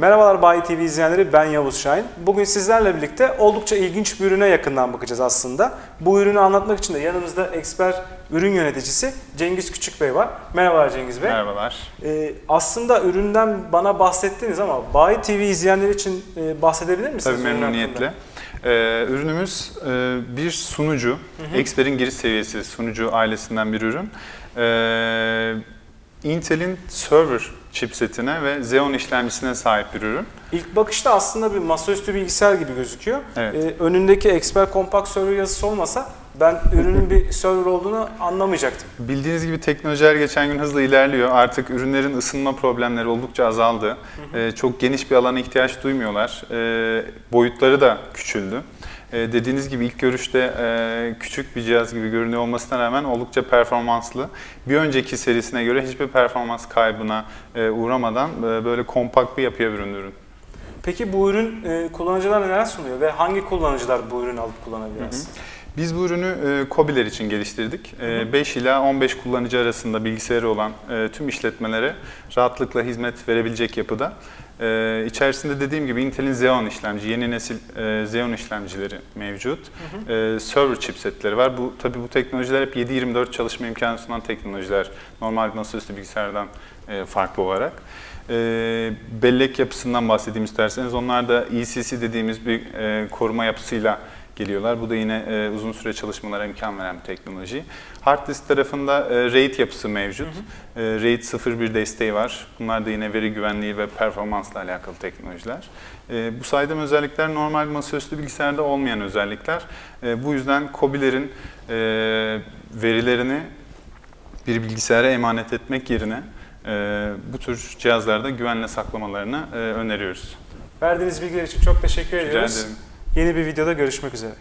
Merhabalar Bayi TV izleyenleri ben Yavuz Şahin. Bugün sizlerle birlikte oldukça ilginç bir ürüne yakından bakacağız aslında. Bu ürünü anlatmak için de yanımızda eksper ürün yöneticisi Cengiz Küçük Bey var. Merhabalar Cengiz Bey. Merhabalar. Ee, aslında üründen bana bahsettiniz ama Bayi TV izleyenleri için e, bahsedebilir misiniz? Tabii memnuniyetle. Ee, ürünümüz e, bir sunucu, Expert'in giriş seviyesi sunucu ailesinden bir ürün. Ee, Intel'in server chipsetine ve Xeon işlemcisine sahip bir ürün. İlk bakışta aslında bir masaüstü bilgisayar gibi gözüküyor. Evet. Ee, önündeki Expert Compact Server yazısı olmasa ben ürünün bir server olduğunu anlamayacaktım. Bildiğiniz gibi teknolojiler geçen gün hızla ilerliyor. Artık ürünlerin ısınma problemleri oldukça azaldı. Ee, çok geniş bir alana ihtiyaç duymuyorlar. Ee, boyutları da küçüldü. Ee, dediğiniz gibi ilk görüşte e, küçük bir cihaz gibi görünüyor olmasına rağmen oldukça performanslı. Bir önceki serisine göre hiçbir performans kaybına e, uğramadan e, böyle kompakt bir yapıya büründü ürün. Peki bu ürün e, kullanıcılara neler sunuyor ve hangi kullanıcılar bu ürünü alıp kullanabilir? Biz bu ürünü e, KOBİ'ler için geliştirdik. E, 5 ila 15 kullanıcı arasında bilgisayarı olan e, tüm işletmelere rahatlıkla hizmet verebilecek yapıda. E, içerisinde dediğim gibi Intel'in Xeon işlemci, yeni nesil e, Xeon işlemcileri mevcut. E, server chipsetleri var. Bu tabii bu teknolojiler hep 7/24 çalışma imkanı sunan teknolojiler. Normal masaüstü bilgisayardan e, farklı olarak. E, bellek yapısından bahsedeyim isterseniz. Onlar da ECC dediğimiz bir e, koruma yapısıyla geliyorlar. Bu da yine e, uzun süre çalışmalara imkan veren bir teknoloji. Hard disk tarafında e, RAID yapısı mevcut. E, RAID 01 desteği var. Bunlar da yine veri güvenliği ve performansla alakalı teknolojiler. E, bu saydığım özellikler normal masaüstü bilgisayarda olmayan özellikler. E, bu yüzden KOBİ'lerin e, verilerini bir bilgisayara emanet etmek yerine e, bu tür cihazlarda güvenle saklamalarını e, öneriyoruz. Verdiğiniz bilgiler için çok teşekkür Rica ediyoruz. ederim. Yeni bir videoda görüşmek üzere.